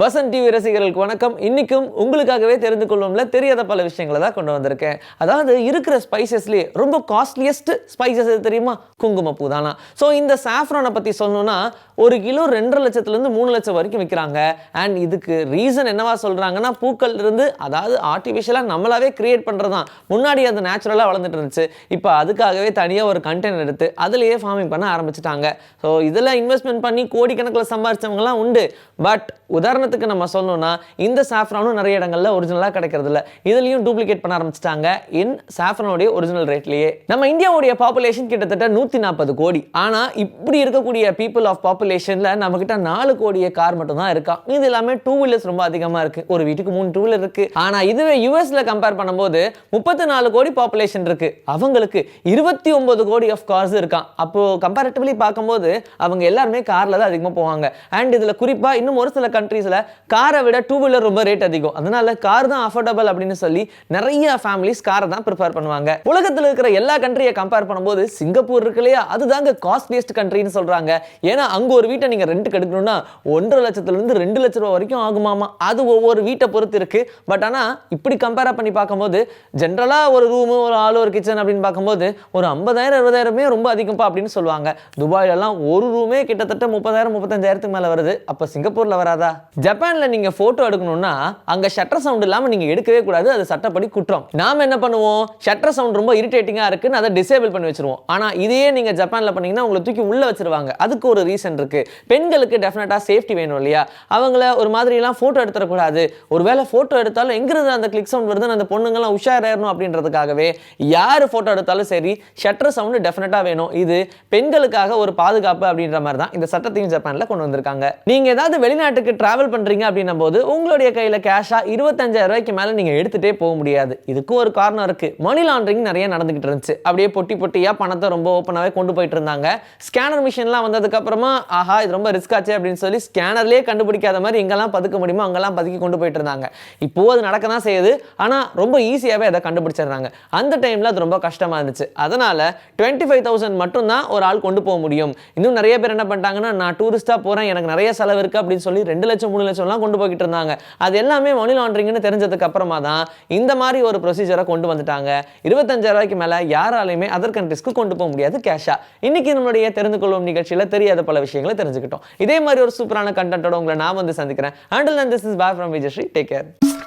Vasanth TV ரசிகர்களுக்கு வணக்கம். இன்னைக்கும் உங்களுக்காகவே தெரிந்து கொள்வோம்ல தெரியாத பல விஷயங்களை தான் கொண்டு வந்திருக்கேன். அதாவது இருக்கிற ஸ்பைசஸ்லேயே ரொம்ப காஸ்ட்லியஸ்ட் ஸ்பைசஸ் எது தெரியுமா? குங்குமப்பூ தானா. ஸோ இந்த சாஃப்ரானை பற்றி சொல்லணும்னா ஒரு கிலோ ரெண்டரை லட்சத்துலேருந்து மூணு லட்சம் வரைக்கும் விற்கிறாங்க அண்ட் இதுக்கு ரீசன் என்னவா சொல்கிறாங்கன்னா பூக்கள் இருந்து அதாவது ஆர்டிஃபிஷியலாக நம்மளாவே கிரியேட் பண்ணுறது தான் முன்னாடி அது நேச்சுரலாக வளர்ந்துட்டு இருந்துச்சு. இப்போ அதுக்காகவே தனியாக ஒரு கண்டென்ட் எடுத்து அதுலேயே ஃபார்மிங் பண்ண ஆரம்பிச்சிட்டாங்க. ஸோ இதில் இன்வெஸ்ட்மெண்ட் பண்ணி கோடிக்கணக்கில் சம்பாரிச்சவங்கலாம் உண்டு. பட் உதாரணத்துக்கு நம்ம சொல்லணும்னா இந்த சாஃப்ரானும் நிறைய இடங்கள்ல ஒரிஜினலாக கிடைக்கிறது இல்ல இதுலயும் டூப்ளிகேட் பண்ண ஆரம்பிச்சிட்டாங்க. இன் சாஃப்ரானுடைய ஒரிஜினல் ரேட்லயே நம்ம இந்தியாவுடைய பாப்புலேஷன் கிட்டத்தட்ட நூற்றி நாற்பது கோடி. ஆனா இப்படி இருக்கக்கூடிய பீப்புள் ஆஃப் பாப்புலேஷன்ல நம்ம கிட்ட நாலு கோடிய கார் மட்டும் தான் இருக்கா? இது எல்லாமே டூ வீலர்ஸ் ரொம்ப அதிகமா இருக்கு. ஒரு வீட்டுக்கு மூணு டூ வீலர் இருக்கு. ஆனா இதுவே யூஎஸில் கம்பேர் பண்ணும்போது முப்பத்தி நாலு கோடி பாப்புலேஷன் இருக்கு. அவங்களுக்கு இருபத்தி ஒன்பது கோடி ஆஃப் கார்ஸ் இருக்கான் அப்போ கம்பேரிட்டிவ்லி பார்க்கும்போது அவங்க எல்லாருமே கார்ல தான் அதிகமாக போவாங்க. அண்ட் இதுல குறிப்பா இன்னும் ஒரு சில கண்ட்ரீஸில் காரை விட டூ வீலர் ரொம்ப ரேட் அதிகம். அதனால கார் தான் அஃபோர்டபுள் அப்படின்னு சொல்லி நிறைய ஃபேமிலிஸ் காரை தான் ப்ரிஃபர் பண்ணுவாங்க. உலகத்தில் இருக்கிற எல்லா கண்ட்ரியை கம்பேர் பண்ணும்போது சிங்கப்பூர் இருக்கு இல்லையா? அதுதாங்க காஸ்ட்லியஸ்ட் கண்ட்ரின்னு சொல்றாங்க. ஏன்னா அங்க ஒரு வீட்டை நீங்க ரெண்டுக்கு எடுக்கணும்னா ஒன்றரை லட்சத்துல இருந்து ரெண்டு லட்ச ரூபா வரைக்கும் ஆகுமாமா? அது ஒவ்வொரு வீட்டை பொறுத்து இருக்கு. பட் ஆனா இப்படி கம்பேர் பண்ணி பார்க்கும்போது ஜென்ரலா ஒரு ரூமு ஒரு ஆள் ஒரு கிச்சன் அப்படின்னு பார்க்கும்போது ஒரு ஐம்பதாயிரம் இருபதாயிரமே ரொம்ப அதிகம்ப்பா அப்படின்னு சொல்லுவாங்க. துபாயிலலாம் ஒரு ரூமே கிட்டத்தட்ட முப்பதாயிரம் முப்பத்தஞ்சாயிரத்துக்கு மேல வருது. அப்போ சிங்கப்பூர்ல வராதா? ஜப்பானில் நீங்கள் ஃபோட்டோ எடுக்கணும்னா அங்கே ஷட்டர் சவுண்ட் இல்லாமல் நீங்கள் எடுக்கவே கூடாது. அது சட்டப்படி குற்றம். நாம் என்ன பண்ணுவோம்? ஷட்டர் சவுண்ட் ரொம்ப இரிட்டேட்டிங்காக இருக்குன்னு அதை டிசேபிள் பண்ணி வச்சிருவோம். ஆனால் இதையே நீங்கள் ஜப்பானில் பண்ணீங்கன்னா உங்களை தூக்கி உள்ளே வச்சிருவாங்க. அதுக்கு ஒரு ரீசன் இருக்குது பெண்களுக்கு டெஃபினட்டாக சேஃப்டி வேணும் இல்லையா? அவங்கள ஒரு மாதிரிலாம் ஃபோட்டோ எடுத்துடக்கூடாது. ஒரு வேளை ஃபோட்டோ எடுத்தாலும் எங்கிருந்து அந்த கிளிக் சவுண்ட் வருதுன்னு அந்த பொண்ணுங்கள்லாம் உஷாராயிரணும் அப்படின்றதுக்காகவே யார் ஃபோட்டோ எடுத்தாலும் சரி ஷட்டர் சவுண்டு டெஃபினட்டாக வேணும். இது பெண்களுக்காக ஒரு பாதுகாப்பு அப்படின்ற மாதிரி தான் இந்த சட்டத்தையும் ஜப்பானில் கொண்டு வந்திருக்காங்க. நீங்கள் ஏதாவது வெளிநாட்டுக்கு ட்ராவல் பண்ண பண்ணுறீங்க அப்படின்னும் போது உங்களுடைய கையில் கேஷா இருபத்தஞ்சாயிரம் ரூபாய்க்கு மேலே நீங்க எடுத்துட்டே போக முடியாது. இதுக்கும் ஒரு காரணம் இருக்கு. மணி லாண்ட்ரிங் நிறைய நடந்துகிட்டு இருந்துச்சு. அப்படியே பொட்டி பொட்டியா பணத்தை ரொம்ப ஓப்பனாகவே கொண்டு போயிட்டு இருந்தாங்க. ஸ்கேனர் மிஷின்லாம் வந்ததுக்கப்புறமா ஆஹா இது ரொம்ப ரிஸ்க் ஆச்சு அப்படின்னு சொல்லி ஸ்கேனர்லேயே கண்டுபிடிக்காத மாதிரி எங்கெல்லாம் பதுக்க முடியுமோ அங்கெல்லாம் பதுக்கி கொண்டு போயிட்டு இருந்தாங்க. இப்போது அது நடக்க தான் செய்யுது. ஆனா ரொம்ப ஈஸியாகவே அதை கண்டுபிடிச்சிடுறாங்க. அந்த டைம்ல அது ரொம்ப கஷ்டமா இருந்துச்சு. அதனால் டுவெண்ட்டி ஃபைவ் தௌசண்ட் மட்டும்தான் ஒரு ஆள் கொண்டு போக முடியும். இன்னும் நிறைய பேர் என்ன பண்ணிட்டாங்கன்னா நான் டூரிஸ்ட்டாக போறேன். எனக்கு நிறைய செலவு இருக்கு அப்படின்னு சொல்லி ரெண்டு லட்சம் மூணு லட்சம்லாம் கொண்டு போய்கிட்டு இருந்தாங்க. அது எல்லாமே மணி லாண்டரிங்னு தெரிஞ்சதுக்கு அப்புறமா தான் இந்த மாதிரி ஒரு ப்ரொசீஜரை கொண்டு வந்துட்டாங்க. இருபத்தஞ்சாயிரூபாய்க்கு மேலே மேல யாராலையுமே அதர் கண்ட்ரிஸ்க்கு கொண்டு போக முடியாது கேஷா இன்னைக்கு நம்மளுடைய தெரிந்து கொள்வோம் நிகழ்ச்சியில தெரியாத பல விஷயங்களை தெரிஞ்சுக்கிட்டோம். இதே மாதிரி ஒரு சூப்பரான கண்டென்ட்டோட உங்களை நான் வந்து சந்திக்கிறேன். And this is boy from Vijayasree take care